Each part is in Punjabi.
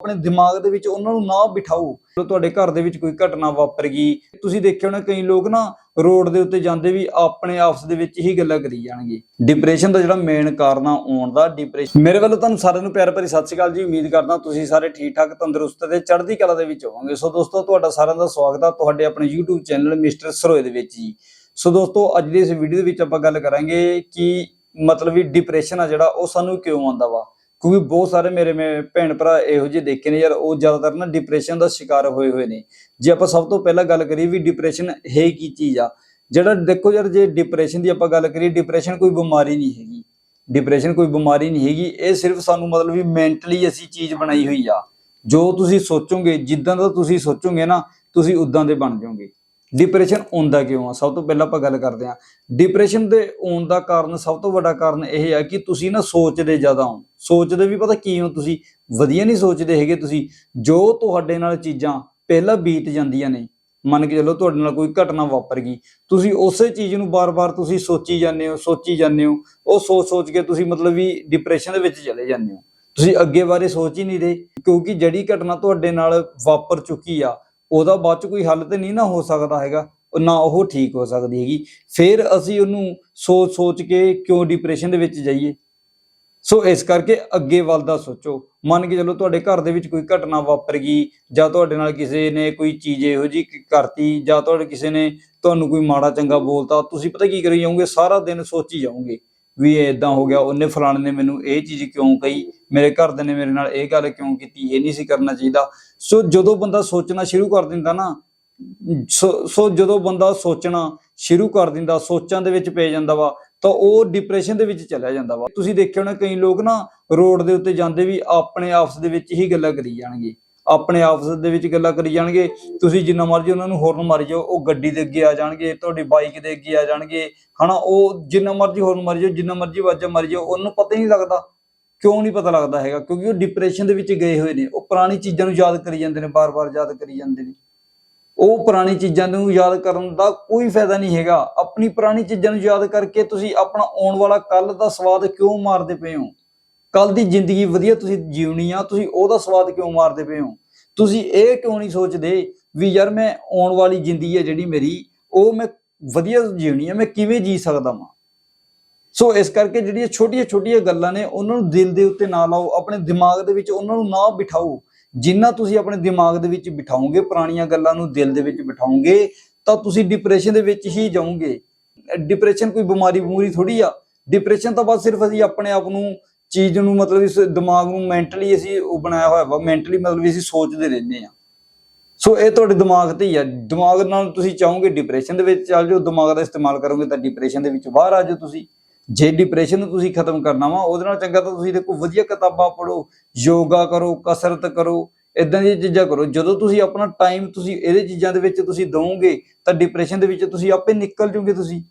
ਆਪਣੇ ਦਿਮਾਗ ਦੇ ਵਿੱਚ ਉਹਨਾਂ ਨੂੰ ਨਾ ਬਿਠਾਓ। ਜਦੋਂ ਤੁਹਾਡੇ ਘਰ ਦੇ ਵਿੱਚ ਕੋਈ ਘਟਨਾ ਵਾਪਰ ਗਈ, ਤੁਸੀਂ ਦੇਖਿਆ ਹੋਣਾ ਕਈ ਲੋਕ ਨਾ ਰੋਡ ਦੇ ਉੱਤੇ ਜਾਂਦੇ ਵੀ ਆਪਣੇ ਆਪਸ ਦੇ ਵਿੱਚ ਹੀ ਗੱਲਾਂ ਕਰੀ ਜਾਣਗੇ। ਡਿਪਰੈਸ਼ਨ ਦਾ ਜਿਹੜਾ ਮੇਨ ਕਾਰਨ ਆ, ਆਉਣ ਦਾ ਡਿਪਰੈਸ਼ਨ ਮੇਰੇ ਵੱਲੋਂ ਤੁਹਾਨੂੰ ਸਾਰਿਆਂ ਨੂੰ ਪਿਆਰ ਭਰੀ ਸਤਿ ਸ਼੍ਰੀ ਅਕਾਲ ਜੀ। ਉਮੀਦ ਕਰਦਾ ਤੁਸੀਂ ਸਾਰੇ ਠੀਕ ਠਾਕ ਤੰਦਰੁਸਤ ਤੇ ਚੜ੍ਹਦੀ ਕਲਾ ਦੇ ਵਿੱਚ ਹੋਵੋਗੇ। ਸੋ ਦੋਸਤੋ, ਤੁਹਾਡਾ ਸਾਰਿਆਂ ਦਾ ਸਵਾਗਤ ਆ ਤੁਹਾਡੇ ਆਪਣੇ YouTube ਚੈਨਲ ਮਿਸਟਰ ਸਰੋਏ ਦੇ ਵਿੱਚ ਜੀ। ਸੋ ਦੋਸਤੋ, ਅੱਜ ਦੀ ਇਸ ਵੀਡੀਓ ਦੇ ਵਿੱਚ ਆਪਾਂ ਗੱਲ ਕਰਾਂਗੇ ਕਿ ਮਤਲਬ ਵੀ ਡਿਪਰੈਸ਼ਨ ਆ ਜਿਹੜਾ, ਉਹ ਸਾਨੂੰ ਕਿਉਂ ਆਉਂਦਾ ਵਾ? ਕਿਉਂਕਿ ਬਹੁਤ ਸਾਰੇ ਮੇਰੇ ਮੇ ਭੈਣ ਭਰਾ ਇਹੋ ਜਿਹੇ ਦੇਖੇ ਨੇ ਯਾਰ, ਉਹ ਜ਼ਿਆਦਾਤਰ ਨਾ ਡਿਪਰੈਸ਼ਨ ਦਾ ਸ਼ਿਕਾਰ ਹੋਏ ਹੋਏ ਨੇ। ਜੇ ਆਪਾਂ ਸਭ ਤੋਂ ਪਹਿਲਾਂ ਗੱਲ ਕਰੀਏ ਵੀ ਡਿਪਰੈਸ਼ਨ ਹੈ ਕੀ ਚੀਜ਼ ਆ, ਜਿਹੜਾ ਦੇਖੋ ਯਾਰ, ਜੇ ਡਿਪਰੈਸ਼ਨ ਦੀ ਆਪਾਂ ਗੱਲ ਕਰੀਏ ਡਿਪਰੈਸ਼ਨ ਕੋਈ ਬਿਮਾਰੀ ਨਹੀਂ ਹੈਗੀ। ਡਿਪਰੈਸ਼ਨ ਕੋਈ ਬਿਮਾਰੀ ਨਹੀਂ ਹੈਗੀ, ਇਹ ਸਿਰਫ ਸਾਨੂੰ ਮਤਲਬ ਵੀ ਮੈਂਟਲੀ ਅਸੀਂ ਚੀਜ਼ ਬਣਾਈ ਹੋਈ ਆ। ਜੋ ਤੁਸੀਂ ਸੋਚੋਗੇ, ਜਿੱਦਾਂ ਦਾ ਤੁਸੀਂ ਸੋਚੋਗੇ ਨਾ, ਤੁਸੀਂ ਉਦਾਂ ਦੇ ਬਣ ਜਾਓਗੇ। ਡਿਪਰੈਸ਼ਨ ਆਉਂਦਾ ਕਿਉਂ ਆ? ਸਭ ਤੋਂ ਪਹਿਲਾਂ ਆਪਾਂ ਗੱਲ ਕਰਦੇ ਹਾਂ। ਡਿਪਰੈਸ਼ਨ ਦੇ ਆਉਣ ਦਾ ਕਾਰਨ, ਸਭ ਤੋਂ ਵੱਡਾ ਕਾਰਨ ਇਹ ਆ ਕਿ ਤੁਸੀਂ ਨਾ ਸੋਚਦੇ ਜ਼ਿਆਦਾ ਹੋ। ਸੋਚਦੇ ਵੀ ਪਤਾ ਕੀ ਹੋ ਤੁਸੀਂ? ਵਧੀਆ ਨਹੀਂ ਸੋਚਦੇ ਹੈਗੇ ਤੁਸੀਂ। ਜੋ ਤੁਹਾਡੇ ਨਾਲ ਚੀਜ਼ਾਂ ਪਹਿਲਾਂ ਬੀਤ ਜਾਂਦੀਆਂ ਨੇ, ਮੰਨ ਕੇ ਚੱਲੋ ਤੁਹਾਡੇ ਨਾਲ ਕੋਈ ਘਟਨਾ ਵਾਪਰ ਗਈ। ਤੁਸੀਂ ਉਸੇ ਚੀਜ਼ ਨੂੰ ਬਾਰ-ਬਾਰ ਤੁਸੀਂ ਸੋਚੀ ਜਾਂਦੇ ਹੋ, ਸੋਚੀ ਜਾਂਦੇ ਹੋ। ਉਹ ਸੋਚ-ਸੋਚ ਕੇ ਤੁਸੀਂ ਮਤਲਬ ਵੀ ਡਿਪਰੈਸ਼ਨ ਦੇ ਵਿੱਚ ਚਲੇ ਜਾਂਦੇ ਹੋ। ਤੁਸੀਂ ਅੱਗੇ ਬਾਰੇ ਸੋਚ ਹੀ ਨਹੀਂ ਰਹੇ, ਕਿਉਂਕਿ ਜਿਹੜੀ ਘਟਨਾ ਤੁਹਾਡੇ ਨਾਲ ਵਾਪਰ ਚੁੱਕੀ ਆ ਉਹਦਾ ਬਾਅਦ ਚ ਕੋਈ ਹੱਲ ਤੇ ਨਹੀਂ ਨਾ ਹੋ ਸਕਦਾ ਹੈਗਾ, ਨਾ ਉਹ ਠੀਕ ਹੋ ਸਕਦੀ ਹੈਗੀ। ਫਿਰ ਅਸੀਂ ਉਹਨੂੰ ਸੋਚ ਸੋਚ ਕੇ ਕਿਉਂ ਡਿਪਰੈਸ਼ਨ ਦੇ ਵਿੱਚ ਜਾਈਏ? ਸੋ ਇਸ ਕਰਕੇ ਅੱਗੇ ਵੱਲ ਦਾ ਸੋਚੋ। ਮੰਨ ਕੇ ਚਲੋ ਤੁਹਾਡੇ ਘਰ ਦੇ ਵਿੱਚ ਕੋਈ ਘਟਨਾ ਵਾਪਰ ਗਈ, ਜਾਂ ਤੁਹਾਡੇ ਨਾਲ ਕਿਸੇ ਨੇ ਕੋਈ ਚੀਜ਼ ਇਹੋ ਜੀ ਕਰਤੀ, ਜਾਂ ਤੁਹਾਡੇ ਕਿਸੇ ਨੇ ਤੁਹਾਨੂੰ ਕੋਈ ਮਾੜਾ ਚੰਗਾ ਬੋਲਤਾ, ਤੁਸੀਂ ਪਤਾ ਕੀ ਕਰੀ ਜਾਓਗੇ? ਸਾਰਾ ਦਿਨ ਸੋਚੀ ਜਾਓਗੇ ਵੀ ਇਹ ਇਦਾਂ ਹੋ ਗਿਆ, ਉਹਨੇ ਫਲਾਣੇ ਨੇ ਮੈਨੂੰ ਇਹ ਚੀਜ਼ ਕਿਉਂ ਕਹੀ? ਮੇਰੇ ਘਰ ਦੇ ਨੇ ਮੇਰੇ ਨਾਲ ਇਹ ਗੱਲ ਕਿਉਂ ਕੀਤੀ, ਇਹ ਨਹੀਂ ਸੀ ਕਰਨਾ ਚਾਹੀਦਾ। ਸੋ ਜਦੋਂ ਬੰਦਾ ਸੋਚਣਾ ਸ਼ੁਰੂ ਕਰ ਦਿੰਦਾ ਨਾ, ਸੋ ਸੋ ਜਦੋਂ ਬੰਦਾ ਸੋਚਣਾ ਸ਼ੁਰੂ ਕਰ ਦਿੰਦਾ, ਸੋਚਾਂ ਦੇ ਵਿੱਚ ਪੈ ਜਾਂਦਾ ਵਾ, ਤਾਂ ਉਹ ਡਿਪਰੈਸ਼ਨ ਦੇ ਵਿੱਚ ਚਲਿਆ ਜਾਂਦਾ ਵਾ। ਤੁਸੀਂ ਦੇਖਿਆ ਹੋਣਾ ਕਈ ਲੋਕ ਨਾ ਰੋਡ ਦੇ ਉੱਤੇ ਜਾਂਦੇ ਵੀ ਆਪਣੇ ਆਪਸ ਦੇ ਵਿੱਚ ਹੀ ਗੱਲਾਂ ਕਰੀ ਜਾਣਗੇ। ਆਪਣੇ ਆਪਸ ਦੇ ਵਿੱਚ ਗੱਲਾਂ ਕਰੀ ਜਾਣਗੇ। ਤੁਸੀਂ ਜਿੰਨਾ ਮਰਜ਼ੀ ਉਹਨਾਂ ਨੂੰ ਹੋਰਨ ਮਾਰੀ ਜਾਓ, ਉਹ ਗੱਡੀ ਦੇ ਅੱਗੇ ਆ ਜਾਣਗੇ, ਤੁਹਾਡੀ ਬਾਈਕ ਦੇ ਅੱਗੇ ਆ ਜਾਣਗੇ। ਹਨਾ, ਉਹ ਜਿੰਨਾ ਮਰਜ਼ੀ ਹੋਰਨ ਮਾਰੀ ਜਾਓ, ਜਿੰਨਾ ਮਰਜ਼ੀ ਆਵਾਜ਼ਾਂ ਮਾਰੀ ਜਾਓ, ਉਹਨੂੰ ਪਤਾ ਹੀ ਨਹੀਂ ਲੱਗਦਾ। ਕਿਉਂ ਨਹੀਂ ਪਤਾ ਲੱਗਦਾ ਹੈਗਾ? ਕਿਉਂਕਿ ਉਹ ਡਿਪਰੈਸ਼ਨ ਦੇ ਵਿੱਚ ਗਏ ਹੋਏ ਨੇ। ਉਹ ਪੁਰਾਣੀ ਚੀਜ਼ਾਂ ਨੂੰ ਯਾਦ ਕਰੀ ਜਾਂਦੇ ਨੇ, ਬਾਰ-ਬਾਰ ਯਾਦ ਕਰੀ ਜਾਂਦੇ ਨੇ। ਉਹ ਪੁਰਾਣੀ ਚੀਜ਼ਾਂ ਨੂੰ ਯਾਦ ਕਰਨ ਦਾ ਕੋਈ ਫਾਇਦਾ ਨਹੀਂ ਹੈਗਾ। ਆਪਣੀ ਪੁਰਾਣੀ ਚੀਜ਼ਾਂ ਨੂੰ ਯਾਦ ਕਰਕੇ ਤੁਸੀਂ ਆਪਣਾ ਆਉਣ ਵਾਲਾ ਕੱਲ ਦਾ ਸਵਾਦ ਕਿਉਂ ਮਾਰਦੇ ਪਏ ਹੋ? ਕੱਲ ਦੀ ਜ਼ਿੰਦਗੀ ਵਧੀਆ ਤੁਸੀਂ ਜਿਉਣੀ ਆ, ਤੁਸੀਂ ਉਹਦਾ ਸਵਾਦ ਕਿਉਂ ਮਾਰਦੇ ਪਏ ਹੋ? ਤੁਸੀਂ ਇਹ ਕਿਉਂ ਨਹੀਂ ਸੋਚਦੇ ਵੀ ਯਾਰ ਮੈਂ ਆਉਣ ਵਾਲੀ ਜ਼ਿੰਦਗੀ ਹੈ ਜਿਹੜੀ ਮੇਰੀ, ਉਹ ਮੈਂ ਵਧੀਆ ਜਿਉਣੀ ਆ, ਮੈਂ ਕਿਵੇਂ ਜੀ ਸਕਦਾ ਵਾਂ? ਸੋ ਇਸ ਕਰਕੇ ਜਿਹੜੀਆਂ ਛੋਟੀਆਂ ਛੋਟੀਆਂ ਗੱਲਾਂ ਨੇ, ਉਹਨਾਂ ਨੂੰ ਦਿਲ ਦੇ ਉੱਤੇ ਨਾ ਲਾਓ, ਆਪਣੇ ਦਿਮਾਗ ਦੇ ਵਿੱਚ ਉਹਨਾਂ ਨੂੰ ਨਾ ਬਿਠਾਓ। ਜਿੰਨਾ ਤੁਸੀਂ ਆਪਣੇ ਦਿਮਾਗ ਦੇ ਵਿੱਚ ਬਿਠਾਓਗੇ, ਪੁਰਾਣੀਆਂ ਗੱਲਾਂ ਨੂੰ ਦਿਲ ਦੇ ਵਿੱਚ ਬਿਠਾਓਗੇ, ਤਾਂ ਤੁਸੀਂ ਡਿਪਰੈਸ਼ਨ ਦੇ ਵਿੱਚ ਹੀ ਜਾਓਗੇ। ਡਿਪਰੈਸ਼ਨ ਕੋਈ ਬਿਮਾਰੀ ਬਮੂਰੀ ਥੋੜੀ ਆ। ਡਿਪਰੈਸ਼ਨ ਤਾਂ ਬਸ ਸਿਰਫ ਅਸੀਂ ਆਪਣੇ ਆਪ ਨੂੰ ਚੀਜ਼ ਨੂੰ, ਮਤਲਬ ਇਸ ਦਿਮਾਗ ਨੂੰ ਮੈਂਟਲੀ ਅਸੀਂ ਉਹ ਬਣਾਇਆ ਹੋਇਆ ਵਾ ਮੈਂਟਲੀ ਮਤਲਬ ਵੀ ਅਸੀਂ ਸੋਚਦੇ ਰਹਿੰਦੇ ਆ। ਸੋ ਇਹ ਤੁਹਾਡੇ ਦਿਮਾਗ ਤੇ ਹੀ ਆ। ਦਿਮਾਗ ਨਾਲ ਤੁਸੀਂ ਚਾਹੋਗੇ ਡਿਪਰੈਸ਼ਨ ਦੇ ਵਿੱਚ ਚੱਲ ਜਾਓ, ਦਿਮਾਗ ਦਾ ਇਸਤੇਮਾਲ ਕਰੋਗੇ ਤਾਂ ਡਿਪਰੈਸ਼ਨ ਦੇ ਵਿੱਚ ਬਾਹਰ ਆ ਜਾਓ ਤੁਸੀਂ। ਜੇ ਡਿਪਰੈਸ਼ਨ ਨੂੰ ਤੁਸੀਂ ਖਤਮ ਕਰਨਾ ਵਾ, ਉਹਦੇ ਨਾਲ ਚੰਗਾ ਤਾਂ ਤੁਸੀਂ ਦੇਖੋ ਵਧੀਆ ਕਿਤਾਬਾਂ ਪੜ੍ਹੋ, ਯੋਗਾ ਕਰੋ, ਕਸਰਤ ਕਰੋ ਇਦਾਂ ਦੀਆਂ ਚੀਜ਼ਾਂ ਕਰੋ। ਜਦੋਂ ਤੁਸੀਂ ਆਪਣਾ ਟਾਈਮ ਤੁਸੀਂ ਇਹਦੇ ਚੀਜ਼ਾਂ ਦੇ ਵਿੱਚ ਤੁਸੀਂ ਦਵੋਗੇ, ਤਾਂ ਡਿਪਰੈਸ਼ਨ ਦੇ ਵਿੱਚ ਤੁਸੀਂ ਆਪੇ ਨਿਕਲ ਜੋਗੇ ਤੁਸੀਂ।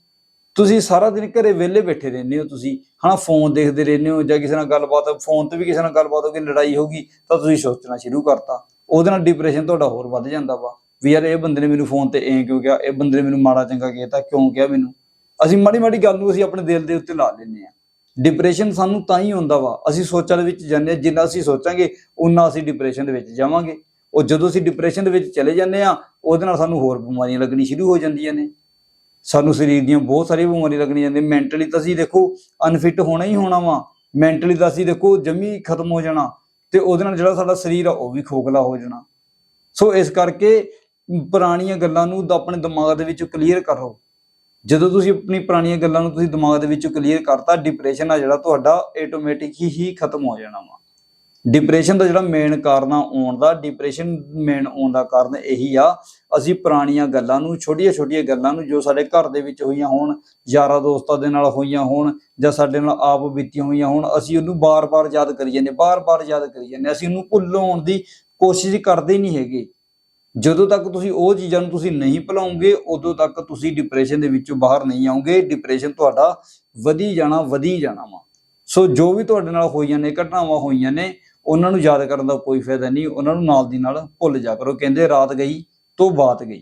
ਤੁਸੀਂ ਸਾਰਾ ਦਿਨ ਘਰੇ ਵਿਹਲੇ ਬੈਠੇ ਰਹਿੰਦੇ ਹੋ ਤੁਸੀਂ। ਹਨਾ ਫੋਨ ਦੇਖਦੇ ਰਹਿੰਦੇ ਹੋ ਜਾਂ ਕਿਸੇ ਨਾਲ ਗੱਲਬਾਤ ਫੋਨ ਤੇ ਵੀ ਕਿਸੇ ਨਾਲ ਗੱਲਬਾਤ ਹੋ ਗਈ ਲੜਾਈ ਹੋ ਗਈ, ਤਾਂ ਤੁਸੀਂ ਸੋਚਣਾ ਸ਼ੁਰੂ ਕਰਤਾ। ਉਹਦੇ ਨਾਲ ਡਿਪਰੈਸ਼ਨ ਤੁਹਾਡਾ ਹੋਰ ਵੱਧ ਜਾਂਦਾ ਵਾ। ਵੀ ਯਾਰ, ਇਹ ਬੰਦੇ ਨੇ ਮੈਨੂੰ ਫੋਨ ਤੇ ਐਂ ਕਿਉਂ ਕਿਹਾ? ਇਹ ਬੰਦੇ ਨੇ ਮੈਨੂੰ ਮਾੜਾ ਚੰਗਾ ਕਹਿਤਾ ਕਿਉਂ ਕਿਹਾ ਮੈਨੂੰ? ਅਸੀਂ ਮਾੜੀ ਮਾੜੀ ਗੱਲ ਨੂੰ ਅਸੀਂ ਆਪਣੇ ਦਿਲ ਦੇ ਉੱਤੇ ਲਾ ਲੈਂਦੇ ਆ ਡਿਪਰੈਸ਼ਨ ਸਾਨੂੰ ਤਾਂ ਹੀ ਹੁੰਦਾ ਵਾ, ਅਸੀਂ ਸੋਚਾਂ ਦੇ ਵਿੱਚ ਜਾਂਦੇ ਹਾਂ, ਜਿੰਨਾ ਅਸੀਂ ਸੋਚਾਂਗੇ ਉਨਾ ਅਸੀਂ ਡਿਪਰੈਸ਼ਨ ਦੇ ਵਿੱਚ ਜਾਵਾਂਗੇ। ਉਹ ਜਦੋਂ ਅਸੀਂ ਡਿਪਰੈਸ਼ਨ ਦੇ ਵਿੱਚ ਚਲੇ ਜਾਂਦੇ ਆ ਉਹਦੇ ਨਾਲ ਸਾਨੂੰ ਹੋਰ ਬਿਮਾਰੀਆਂ ਲੱਗਣੀ ਸ਼ੁਰੂ ਹੋ ਜਾਂਦੀਆਂ ਨੇ। ਸਾਨੂੰ ਸਰੀਰ ਦੀਆਂ ਬਹੁਤ ਸਾਰੀਆਂ ਬਿਮਾਰੀਆਂ ਲੱਗਣੀਆਂ ਜਾਂਦੀਆਂ ਮੈਂਟਲੀ ਤਾਂ ਅਸੀਂ ਦੇਖੋ ਅਨਫਿਟ ਹੋਣਾ ਹੀ ਹੋਣਾ ਵਾ। ਮੈਂਟਲੀ ਤਾਂ ਅਸੀਂ ਦੇਖੋ, ਜਮੀ ਖਤਮ ਹੋ ਜਾਣਾ। ਤੇ ਉਹਦੇ ਨਾਲ ਜਿਹੜਾ ਸਾਡਾ ਸਰੀਰ ਆ, ਉਹ ਵੀ ਖੋਖਲਾ ਹੋ ਜਾਣਾ। ਸੋ ਇਸ ਕਰਕੇ ਪੁਰਾਣੀਆਂ ਗੱਲਾਂ ਨੂੰ ਆਪਣੇ ਦਿਮਾਗ ਦੇ ਵਿੱਚ ਕਲੀਅਰ ਕਰੋ। ਜਦੋਂ ਤੁਸੀਂ ਆਪਣੀ ਪੁਰਾਣੀਆਂ ਗੱਲਾਂ ਨੂੰ ਤੁਸੀਂ ਦਿਮਾਗ ਦੇ ਵਿੱਚੋਂ ਕਲੀਅਰ ਕਰਤਾ ਡਿਪਰੈਸ਼ਨ ਆ ਜਿਹੜਾ ਤੁਹਾਡਾ ਆਟੋਮੈਟਿਕ ਹੀ ਖਤਮ ਹੋ ਜਾਣਾ ਵਾ। ਡਿਪਰੈਸ਼ਨ ਦਾ ਜਿਹੜਾ ਮੇਨ ਕਾਰਨ ਆਉਣ ਦਾ ਡਿਪਰੈਸ਼ਨ ਮੇਨ ਆਉਣ ਦਾ ਕਾਰਨ ਇਹੀ ਆ, ਅਸੀਂ ਪੁਰਾਣੀਆਂ ਗੱਲਾਂ ਨੂੰ, ਛੋਟੀਆਂ-ਛੋਟੀਆਂ ਗੱਲਾਂ ਨੂੰ ਜੋ ਸਾਡੇ ਘਰ ਦੇ ਵਿੱਚ ਹੋਈਆਂ ਹੋਣ, ਯਾਰਾਂ ਦੋਸਤਾਂ ਦੇ ਨਾਲ ਹੋਈਆਂ ਹੋਣ, ਜਾਂ ਸਾਡੇ ਨਾਲ ਆਪ ਬੀਤੀਆਂ ਹੋਈਆਂ ਹੋਣ, ਅਸੀਂ ਉਹਨੂੰ ਬਾਰ-ਬਾਰ ਯਾਦ ਕਰੀ ਜਾਂਦੇ, ਬਾਰ-ਬਾਰ ਯਾਦ ਕਰੀ ਜਾਂਦੇ, ਅਸੀਂ ਉਹਨੂੰ ਭੁੱਲਣ ਦੀ ਕੋਸ਼ਿਸ਼ ਕਰਦੇ ਨਹੀਂ ਹੈਗੇ। ਜਦੋਂ ਤੱਕ ਤੁਸੀਂ ਉਹ ਚੀਜ਼ਾਂ ਨੂੰ ਤੁਸੀਂ ਨਹੀਂ ਭੁਲਾਉਂਗੇ, ਉਦੋਂ ਤੱਕ ਤੁਸੀਂ ਡਿਪਰੈਸ਼ਨ ਦੇ ਵਿੱਚੋਂ ਬਾਹਰ ਨਹੀਂ ਆਉਂਗੇ। ਡਿਪਰੈਸ਼ਨ ਤੁਹਾਡਾ ਵਧੀ ਜਾਣਾ ਵਧੀ ਜਾਣਾ ਵਾ। ਸੋ ਜੋ ਵੀ ਤੁਹਾਡੇ ਨਾਲ ਹੋਈਆਂ ਨੇ, ਘਟਨਾਵਾਂ ਹੋਈਆਂ ਨੇ, ਉਹਨਾਂ ਨੂੰ ਯਾਦ ਕਰਨ ਦਾ ਕੋਈ ਫਾਇਦਾ ਨਹੀਂ। ਉਹਨਾਂ ਨੂੰ ਨਾਲ ਦੀ ਨਾਲ ਭੁੱਲ ਜਾ ਕਰੋ। ਕਹਿੰਦੇ ਰਾਤ ਗਈ ਤੋਂ ਬਾਤ ਗਈ।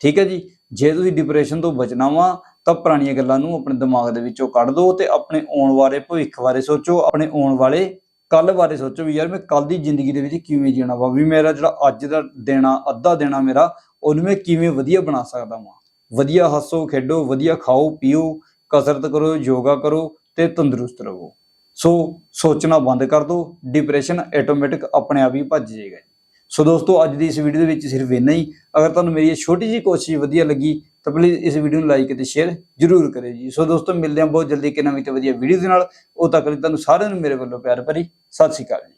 ਠੀਕ ਹੈ ਜੀ? ਜੇ ਤੁਸੀਂ ਡਿਪਰੈਸ਼ਨ ਤੋਂ ਬਚਣਾ ਵਾ, ਤਾਂ ਪੁਰਾਣੀਆਂ ਗੱਲਾਂ ਨੂੰ ਆਪਣੇ ਦਿਮਾਗ ਦੇ ਵਿੱਚੋਂ ਕੱਢ ਦਿਓ ਤੇ ਆਪਣੇ ਆਉਣ ਵਾਲੇ ਭਵਿੱਖ ਬਾਰੇ ਸੋਚੋ। ਆਪਣੇ ਆਉਣ ਵਾਲੇ ਕੱਲ ਬਾਰੇ ਸੋਚੋ ਵੀ ਯਾਰ ਮੈਂ ਕੱਲ ਦੀ ਜ਼ਿੰਦਗੀ ਦੇ ਵਿੱਚ ਕਿਵੇਂ ਜੀਣਾ ਵਾ? ਵੀ ਮੇਰਾ ਜਿਹੜਾ ਅੱਜ ਦਾ ਦੇਣਾ, ਅੱਧਾ ਦੇਣਾ ਮੇਰਾ, ਉਹਨੂੰ ਮੈਂ ਕਿਵੇਂ ਵਧੀਆ ਬਣਾ ਸਕਦਾ ਵਾਂ? ਵਧੀਆ ਹੱਸੋ, ਖੇਡੋ, ਵਧੀਆ ਖਾਓ, ਪੀਓ, ਕਸਰਤ ਕਰੋ, ਯੋਗਾ ਕਰੋ ਤੇ ਤੰਦਰੁਸਤ ਰਹੋ। ਸੋ ਸੋਚਣਾ ਬੰਦ ਕਰ ਦਿਓ ਡਿਪਰੈਸ਼ਨ ਆਟੋਮੈਟਿਕ ਆਪਣੇ ਆਪ ਹੀ ਭੱਜ ਜਾਏਗਾ ਸੋ ਦੋਸਤੋ, ਅੱਜ ਦੀ ਇਸ ਵੀਡੀਓ ਦੇ ਵਿੱਚ ਸਿਰਫ ਇੰਨਾ ਹੀ। ਅਗਰ ਤੁਹਾਨੂੰ ਮੇਰੀ ਇਹ ਛੋਟੀ ਜਿਹੀ ਕੋਸ਼ਿਸ਼ ਵਧੀਆ ਲੱਗੀ ਤਾਂ ਪਲੀਜ਼ ਇਸ ਵੀਡੀਓ ਨੂੰ ਲਾਈਕ ਅਤੇ ਸ਼ੇਅਰ ਜਰੂਰ ਕਰਿਓ ਜੀ। ਸੋ ਦੋਸਤੋ, ਮਿਲਦੇ ਹਾਂ ਬਹੁਤ ਜਲਦੀ ਇੱਕ ਨਵੀਂ ਤੇ ਵਧੀਆ ਵੀਡੀਓ ਦੇ ਨਾਲ। ਉਹ ਤੱਕ ਲਈ ਤੁਹਾਨੂੰ ਸਾਰਿਆਂ ਨੂੰ ਮੇਰੇ ਵੱਲੋਂ ਪਿਆਰ ਭਰੀ ਸਤਿ ਸ਼੍ਰੀ ਅਕਾਲ ਜੀ।